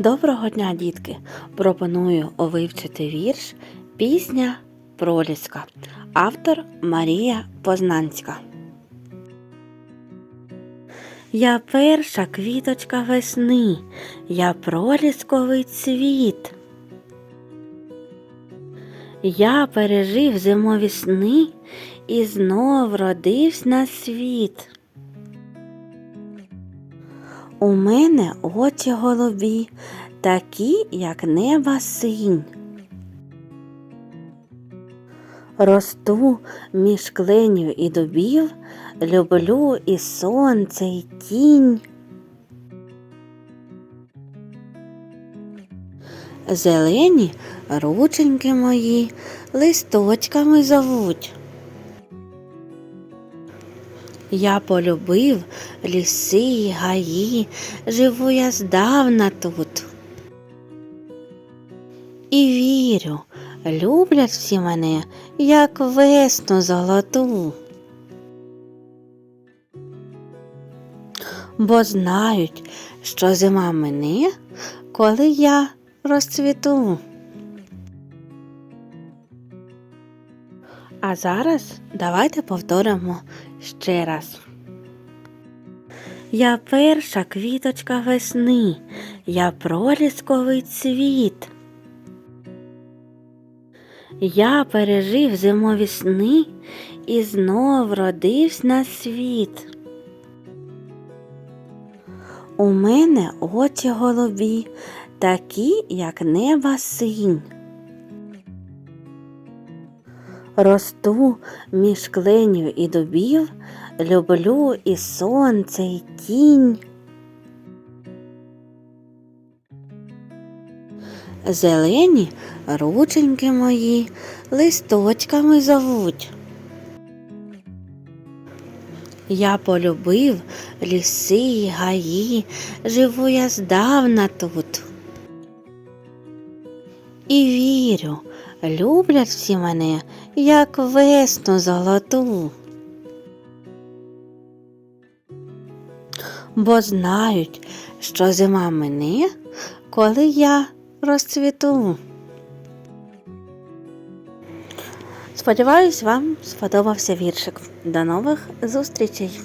Доброго дня, дітки! Пропоную вивчити вірш Пісня Проліска. Автор Марія Познанська. Я перша квіточка весни, я пролісковий цвіт. Я пережив зимові сни і знов родився на світ. У мене очі голубі, такі, як неба синь. Росту між кленів і дубів, люблю і сонце, і тінь. Зелені рученьки мої листочками зовуть. Я полюбив ліси й гаї, живу я здавна тут. І вірю, люблять всі мене, як весну золоту. Бо знають, що зима мене, коли я розцвіту. А зараз давайте повторимо ще раз. Я перша квіточка весни, я пролісковий цвіт. Я пережив зимові сни і знов родився на світ. У мене очі голубі, такі, як неба синь. Росту між кленів і дубів, люблю і сонце, і тінь. Зелені рученьки мої листочками зовуть. Я полюбив ліси гаї, живу я здавна тут. І вірю, люблять всі мене, як весну золоту. Бо знають, що зима мене, коли я розцвіту. Сподіваюсь, вам сподобався віршик. До нових зустрічей!